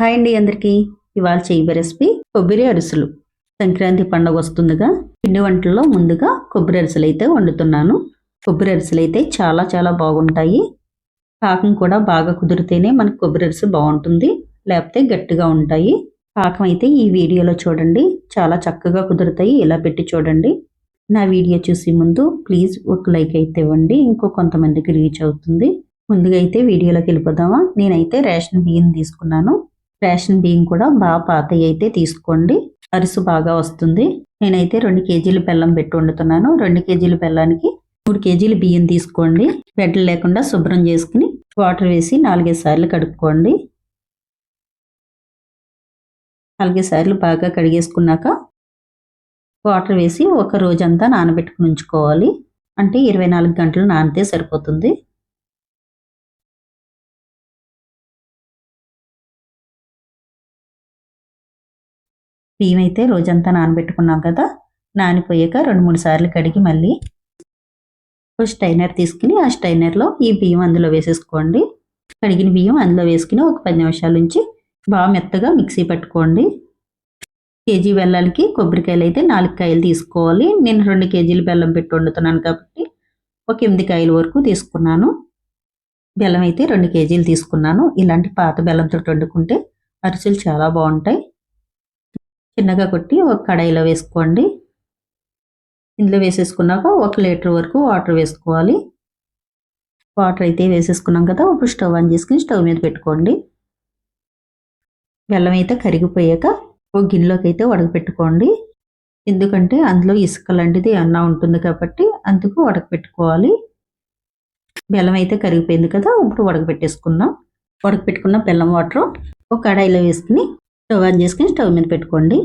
Hi అండి అందరికీ. ఇవాళ చేయబే రెసిపీ కొబ్బరి అరిసెలు. సంక్రాంతి పండుగ వస్తుందిగా. పిండి వంటల్లో ముందుగా కొబ్బరి అరిసెలు అయితే వండుతున్నాను. కొబ్బరి అరిసెలు అయితే చాలా చాలా బాగుంటాయి. పాకం కూడా బాగా కుదిరితేనే మనకి కొబ్బరి అరిసె బాగుంటుంది. లేకపోతే గట్టిగా ఉంటాయి. పాకం అయితే ఈ వీడియోలో చూడండి. చాలా చక్కగా కుదురుతాయి. ఇలా పెట్టి చూడండి. నా వీడియో చూసి ముందు ప్లీజ్ ఒక లైక్ అయితే ఇవ్వండి. ఇంకో కొంతమందికి రీచ్ అవుతుంది. ముందుగా అయితే వీడియోలోకి వెళ్ళిపోదామా? నేనైతే రేషన్ బియ్యం తీసుకున్నాను. రేషన్ బియ్యం కూడా బాగా పాతవి అయితే తీసుకోండి. అరుసు బాగా వస్తుంది. నేనైతే రెండు కేజీలు బెల్లం పెట్టి వండుతున్నాను. రెండు కేజీల బెల్లానికి మూడు కేజీలు బియ్యం తీసుకోండి. గడ్డలు లేకుండా శుభ్రం చేసుకుని వాటర్ వేసి నాలుగైదు సార్లు కడుక్కోండి. నాలుగైదు సార్లు బాగా కడిగేసుకున్నాక వాటర్ వేసి ఒక రోజంతా నానబెట్టుకుని ఉంచుకోవాలి. అంటే ఇరవై నాలుగు గంటలు నానితే సరిపోతుంది. బియ్యం అయితే రోజంతా నానబెట్టుకున్నాం కదా నానిపోయాక రెండు మూడు సార్లు కడిగి మళ్ళీ ఒక స్టైనర్ తీసుకుని ఆ స్టైనర్లో ఈ బియ్యం అందులో వేసేసుకోండి. కడిగిన బియ్యం అందులో వేసుకుని ఒక పది నిమిషాల నుంచి బాగా మెత్తగా మిక్సీ పట్టుకోండి. కేజీ బెల్లానికి కొబ్బరికాయలు అయితే నాలుగు కాయలు తీసుకోవాలి. నేను రెండు కేజీలు బెల్లం పెట్టి వండుతున్నాను కాబట్టి ఒక ఎనిమిది కాయల వరకు తీసుకున్నాను. బెల్లం అయితే రెండు కేజీలు తీసుకున్నాను. ఇలాంటి పాత బెల్లంతో వండుకుంటే అరిసెలు చాలా బాగుంటాయి. చిన్నగా కొట్టి ఒక కడాయిలో వేసుకోండి. ఇందులో వేసేసుకున్నాక ఒక లీటర్ వరకు వాటర్ వేసుకోవాలి. వాటర్ అయితే వేసేసుకున్నాం కదా ఇప్పుడు స్టవ్ ఆన్ చేసుకుని స్టవ్ మీద పెట్టుకోండి. బెల్లం అయితే కరిగిపోయాక ఒక గిన్నెలోకి అయితే ఉడకపెట్టుకోండి ఎందుకంటే అందులో ఇసుక లాంటిది అన్నా ఉంటుంది కాబట్టి అందుకు ఉడకపెట్టుకోవాలి బెల్లం అయితే కరిగిపోయింది కదా ఇప్పుడు ఉడకపెట్టేసుకుందాం ఉడకపెట్టుకున్న బెల్లం వాటర్ ఒక కడాయిలో వేసుకుని స్టవ్ ఆన్ చేసుకుని స్టవ్ మీద పెట్టుకోండి.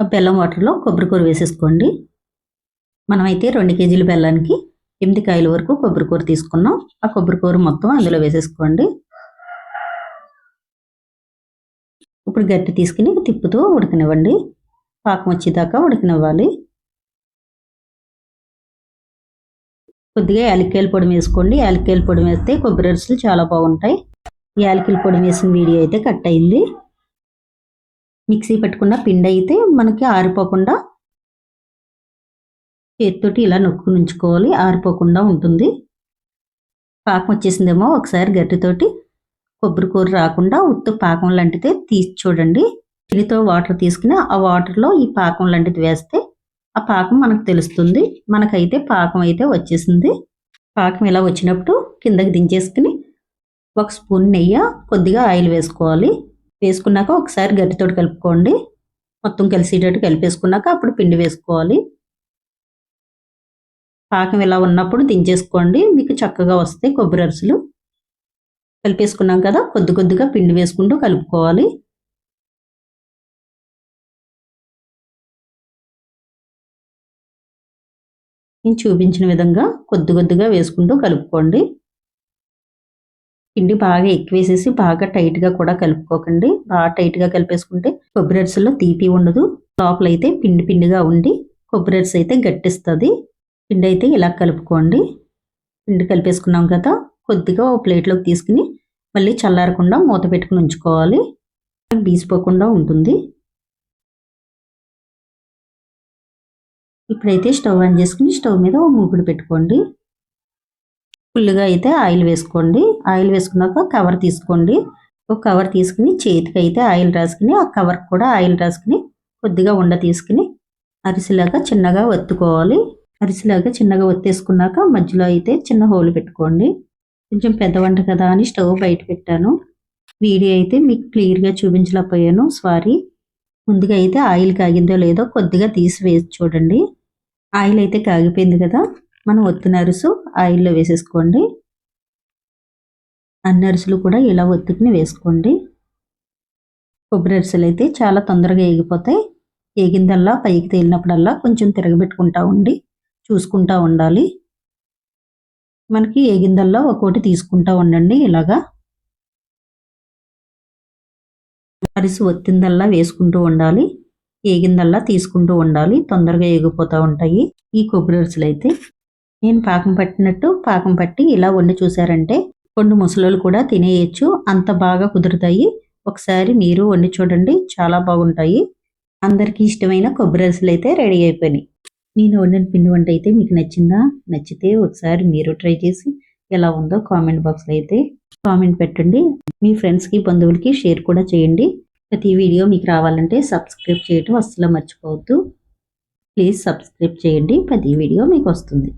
ఆ బెల్లం వాటర్లో కొబ్బరికూర వేసేసుకోండి. మనమైతే రెండు కేజీల బెల్లానికి ఎనిమిది కాయల వరకు కొబ్బరికూర తీసుకున్నాం. ఆ కొబ్బరి కూర మొత్తం అందులో వేసేసుకోండి. ఇప్పుడు గట్టి తీసుకుని తిప్పుతూ ఉడకనివ్వండి. పాకం వచ్చేదాకా ఉడకనివ్వాలి. కొద్దిగా యాలక్కాయల పొడి వేసుకోండి. యాలక్కాయల పొడి వేస్తే కొబ్బరి అరుసులు చాలా బాగుంటాయి. యాలకుల పొడి వేసిన వీడియో అయితే కట్ అయింది. మిక్సీ పెట్టుకున్న పిండి అయితే మనకి ఆరిపోకుండా చేతితోటి ఇలా నొక్కు ఉంచుకోవాలి. ఆరిపోకుండా ఉంటుంది. పాకం వచ్చేసిందేమో ఒకసారి గట్టితోటి కొబ్బరి కూర రాకుండా ఉత్తు పాకం లాంటిదే తీసి చూడండి. చిలితో వాటర్ తీసుకుని ఆ వాటర్లో ఈ పాకం లాంటిది వేస్తే ఆ పాకం మనకు తెలుస్తుంది. మనకైతే పాకం అయితే వచ్చేసింది. పాకం ఇలా వచ్చినప్పుడు కిందకి దించేసుకుని ఒక స్పూన్ నెయ్యి కొద్దిగా ఆయిల్ వేసుకోవాలి. వేసుకున్నాక ఒకసారి గట్టితో కలుపుకోండి. మొత్తం కలిసేటట్టు కలిపేసుకున్నాక అప్పుడు పిండి వేసుకోవాలి. పాకం ఇలా ఉన్నప్పుడు దించేసుకోండి. మీకు చక్కగా వస్తాయి కొబ్బరి అరుసులు. కలిపేసుకున్నాం కదా కొద్ది కొద్దిగా పిండి వేసుకుంటూ కలుపుకోవాలి. నేను చూపించిన విధంగా కొద్ది కొద్దిగా వేసుకుంటూ కలుపుకోండి. పిండి బాగా ఎక్కువేసేసి బాగా టైట్గా కూడా కలుపుకోకండి. బాగా టైట్గా కలిపేసుకుంటే కొబ్బరి అరిసెలో తీపి ఉండదు. లోపలైతే పిండి పిండిగా ఉండి కొబ్బరి అరిసె అయితే గట్టిస్తుంది. పిండి అయితే ఇలా కలుపుకోండి. పిండి కలిపేసుకున్నాం కదా కొద్దిగా ఓ ప్లేట్లోకి తీసుకుని మళ్ళీ చల్లారకుండా మూత పెట్టుకుని ఉంచుకోవాలి. బీసిపోకుండా ఉంటుంది. ఇప్పుడైతే స్టవ్ ఆన్ చేసుకుని స్టవ్ మీద ఓ మూకుడు పెట్టుకోండి. ఫుల్గా అయితే ఆయిల్ వేసుకోండి. ఆయిల్ వేసుకున్నాక కవర్ తీసుకోండి. ఒక కవర్ తీసుకుని చేతికి అయితే ఆయిల్ రాసుకుని ఆ కవర్ కూడా ఆయిల్ రాసుకుని కొద్దిగా ఉండ తీసుకుని అరిసిలాగా చిన్నగా ఒత్తుకోవాలి. అరిసిలాగా చిన్నగా ఒత్తేసుకున్నాక మధ్యలో అయితే చిన్న హోల్ పెట్టుకోండి. కొంచెం పెద్ద వంట కదా అని స్టవ్ బయట పెట్టాను. వీడియో అయితే మీకు క్లియర్గా చూపించలేకపోయాను. సారీ. ముందుగా అయితే ఆయిల్ కాగిందో లేదో కొద్దిగా తీసి వేసి చూడండి. ఆయిల్ అయితే కాగిపోయింది కదా. మనం ఒత్తిన అరుసు ఆయిల్లో వేసేసుకోండి. అన్ని అరుసులు కూడా ఇలా ఒత్తుకుని వేసుకోండి. కొబ్బరి అరిసెలు అయితే చాలా తొందరగా ఏగిపోతాయి. ఏగిందల్లా పైకి తేలినప్పుడల్లా కొంచెం తిరగబెట్టుకుంటా ఉండి చూసుకుంటా ఉండాలి. మనకి ఏగిందల్లా ఒక్కోటి తీసుకుంటా ఉండండి ఇలాగా. అరిసి ఒత్తిందల్లా వేసుకుంటూ ఉండాలి. ఏగిందల్లా తీసుకుంటూ ఉండాలి. తొందరగా ఏగిపోతూ ఉంటాయి ఈ కొబ్బరి అరిసెలు అయితే నేను పాకం పట్టినట్టు పాకం పట్టి ఇలా వండి చూసారంటే కొన్ని ముసలోళ్ళు కూడా తినేయచ్చు. అంత బాగా కుదురుతాయి. ఒకసారి మీరు వండి చూడండి. చాలా బాగుంటాయి. అందరికీ ఇష్టమైన కొబ్బరి అరిసెలు అయితే రెడీ అయిపోయినాయి. నేను వండిన పిండి వంట అయితే మీకు నచ్చిందా? నచ్చితే ఒకసారి మీరు ట్రై చేసి ఎలా ఉందో కామెంట్ బాక్స్లో అయితే కామెంట్ పెట్టండి. మీ ఫ్రెండ్స్కి బంధువులకి షేర్ కూడా చేయండి. ప్రతి వీడియో మీకు రావాలంటే సబ్స్క్రైబ్ చేయటం అస్సలు మర్చిపోవద్దు. ప్లీజ్ సబ్స్క్రైబ్ చేయండి. ప్రతి వీడియో మీకు వస్తుంది.